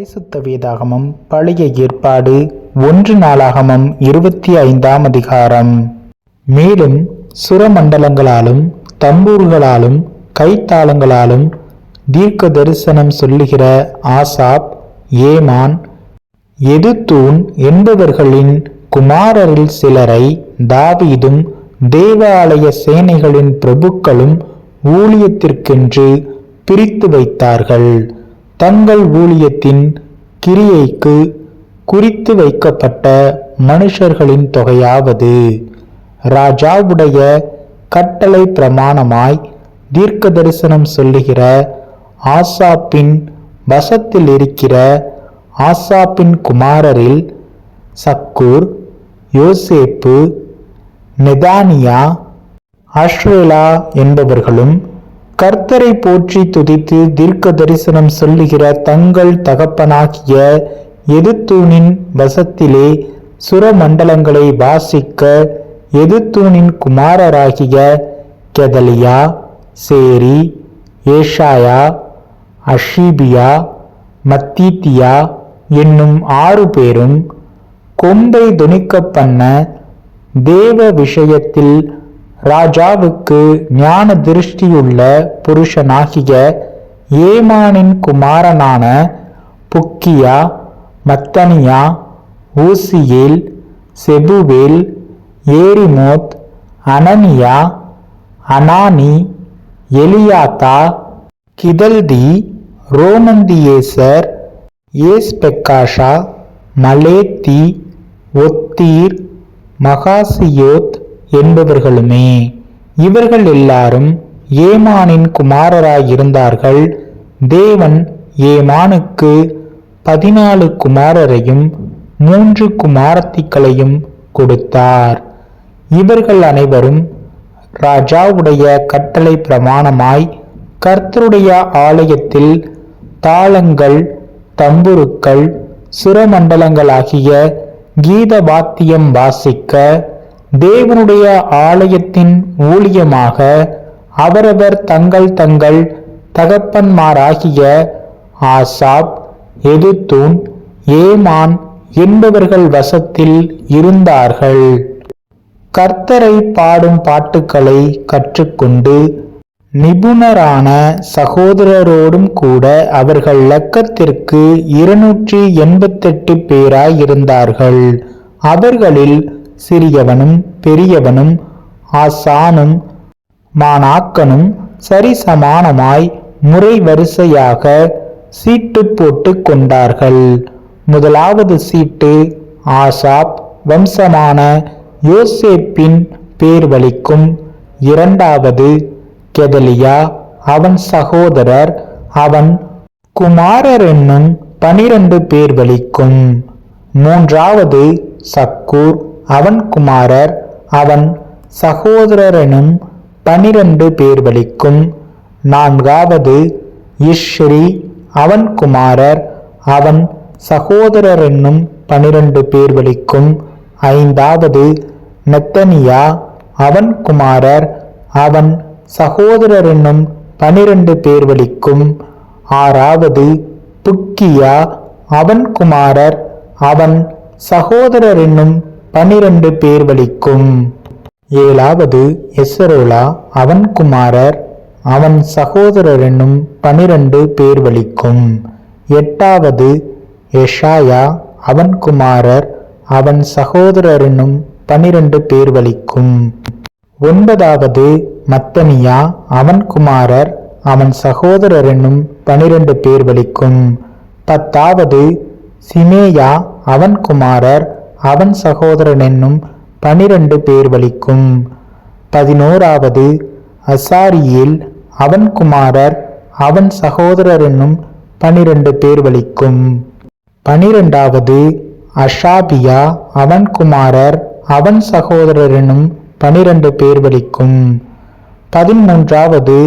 பரிசுத்த வேதாகமம் பழைய ஏற்பாடு ஒன்று நாளாகமம் இருபத்தி ஐந்தாம் அதிகாரம். மேலும் சுரமண்டலங்களாலும் தம்பூர்களாலும் கைத்தாளங்களாலும் தீர்க்க தரிசனம் சொல்லுகிற ஆசாப் ஏமான் எதுத்தூன் என்பவர்களின் குமாரரில் சிலரை தாவீதும் தேவாலய சேனைகளின் பிரபுக்களும் ஊழியத்திற்கென்று பிரித்து வைத்தார்கள். தங்கள் ஊழியத்தின் கிரியைக்கு குறித்து வைக்கப்பட்ட மனுஷர்களின் தொகையாவது. ராஜாவுடைய கட்டளை பிரமாணமாய் தீர்க்க தரிசனம் சொல்லுகிற ஆசாப்பின் வசத்தில் இருக்கிற ஆசாப்பின் குமாரரில் சக்கூர் யோசேப்பு நெதானியா அஷ்ரேலா என்பவர்களும் கர்த்தரை போற்றி துதித்து தீர்க்க தரிசனம் சொல்லுகிற தங்கள் தகப்பனாகிய எதுத்தூனின் வசத்திலே சுரமண்டலங்களை வாசிக்க எதுத்தூனின் குமாரராகிய கெதலியா சேரி ஏஷாயா அஷீபியா மத்தீத்தியா என்னும் ஆறு பேரும் கொம்பை துணிக்க பண்ண தேவ விஷயத்தில் ராஜாவுக்கு ஞான திருஷ்டியுள்ள புருஷனாகிய ஏமானின் குமாரனான Bukkiah Mattaniah Uzziel Shebuel Jerimoth Hananiah Hanani Eliathah Giddalti Romamtiezer Joshbekashah Mallothi Hothir Mahazioth என்பவர்களுமே இவர்கள் எல்லாரும் ஏமானின் குமாரராயிருந்தார்கள். தேவன் ஏமானுக்கு பதினாலு குமாரரையும் மூன்று குமாரத்திகளையும் கொடுத்தார். இவர்கள் அனைவரும் ராஜாவுடைய கட்டளை பிரமாணமாய் கர்த்தருடைய ஆலயத்தில் தாளங்கள் தம்புருக்கள் சுரமண்டலங்களாகிய கீத வாத்தியம் வாசிக்க தேவனுடைய ஆலயத்தின் ஊழியமாக அவரவர் தங்கள் தங்கள் தகப்பன்மாராகிய ஆசாப் எதுத்தூன் ஏமான் என்பவர்கள் வசத்தில் இருந்தார்கள். கர்த்தரை பாடும் பாட்டுக்களை கற்றுக்கொண்டு நிபுணரான சகோதரரோடும் கூட அவர்கள் லக்கத்திற்கு இருநூற்றி எண்பத்தெட்டு பேராய் இருந்தார்கள். அவர்களில் சிறியவனும் பெரியவனும் ஆசானும் மாணாக்கனும் சரிசமானமாய் முறை வரிசையாக சீட்டு போட்டு கொண்டார்கள். முதலாவது சீட்டு ஆசாப் வம்சமான யோசேப்பின் பேர் வலிக்கும். இரண்டாவது கெதலியா அவன் சகோதரர் அவன் குமாரர் என்னும் பனிரண்டு பேர் வலிக்கும். மூன்றாவது சக்கூர் அவன் குமாரர் அவன் சகோதரனும் பனிரண்டு பேர் பலிக்கும். நான்காவது இஷ்ரி அவன் குமாரர் அவன் சகோதரர் என்னும் பனிரண்டு பேர் பலிக்கும். ஐந்தாவது நெத்தனியா அவன் குமாரர் அவன் சகோதரர் என்னும் பனிரண்டு பேர் பலிக்கும். ஆறாவது புக்கியா அவன் குமாரர் அவன் சகோதரர் என்னும் பனிரண்டு பேர் வலிக்கும். ஏழாவது எசரோலா அவன் குமாரர் அவன் சகோதரர் என்னும் பனிரெண்டு பேர் வலிக்கும். எட்டாவது எஷாயா அவன் குமாரர் அவன் சகோதரர் என்னும் பனிரெண்டு பேர் வலிக்கும். ஒன்பதாவது மத்தனியா அவன் குமாரர் அவன் சகோதரர் என்னும் பனிரெண்டு பேர் வலிக்கும். பத்தாவது சிமேயா அவன் குமாரர் அவன் சகோதரன் என்னும் பனிரெண்டு பேர் வலிக்கும். பதினோராவது அசாரியில் அவன் குமாரர் அவன் சகோதரர் என்னும் பனிரெண்டு பேர் வலிக்கும். பனிரெண்டாவது அஷாபியா அவன் குமாரர் அவன் சகோதரர் என்னும் பனிரெண்டு பேர் வலிக்கும். பதிமூன்றாவது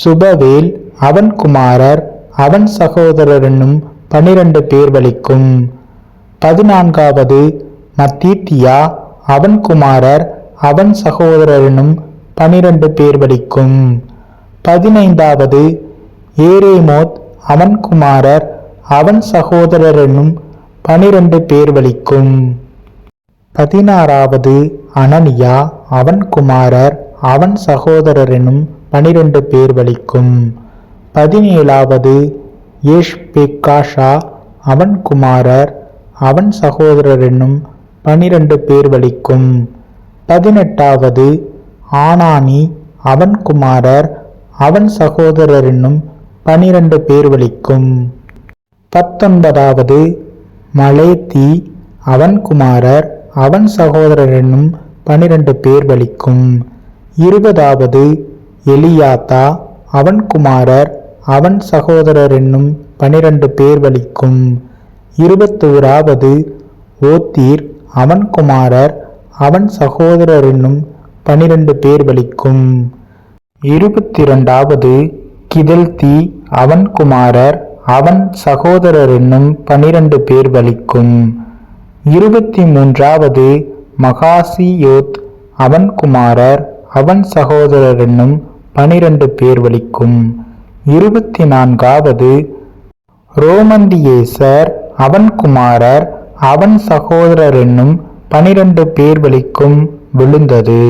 சுபவேல் அவன் குமாரர் அவன் சகோதரர் என்னும் பனிரெண்டு பேர் வலிக்கும். பதினான்காவது மத்தீத்தியா அவன் குமாரர் அவன் சகோதரனும் பனிரெண்டு பேர் வலிக்கும் பதினைந்தாவது ஏரேமோத் அவன் குமாரர் அவன் சகோதரர் என்னும் பனிரெண்டு பேர் வலிக்கும் பதினாறாவது அனனியா அவன் குமாரர் அவன் சகோதரர் என்னும் பனிரெண்டு பேர் வலிக்கும் பதினேழாவது ஏஷ்பெக்காஷா அவன் குமாரர் அவன் சகோதரர் என்னும் பனிரெண்டு பேர் வலிக்கும். பதினெட்டாவது ஆனானி அவன் குமாரர் அவன் சகோதரர் என்னும் பனிரெண்டு பேர் வலிக்கும். பத்தொன்பதாவது மலேத்தி அவன் குமாரர் அவன் சகோதரர் என்னும் பனிரெண்டு பேர் வலிக்கும். இருபதாவது எலியாத்தா அவன் குமாரர் அவன் சகோதரர் என்னும் பனிரெண்டு பேர் வலிக்கும். இருபத்தோராவது ஓத்தீர் அவன் குமாரர் அவன் சகோதரர் என்னும் பனிரெண்டு பேர் வலிக்கும் இருபத்தி இரண்டாவது கிதல்தி அவன் குமாரர் அவன் சகோதரர் என்னும் பனிரெண்டு பேர் பலிக்கும். இருபத்தி மூன்றாவது மகாசியோத் அவன் குமாரர் அவன் சகோதரர் என்னும் பனிரெண்டு பேர் வலிக்கும் இருபத்தி நான்காவது ரோமந்தியேசர் அவன் குமாரர் அவன் சகோதரர் என்னும் பனிரெண்டு பேர் வழிக்கும் விழுந்தது.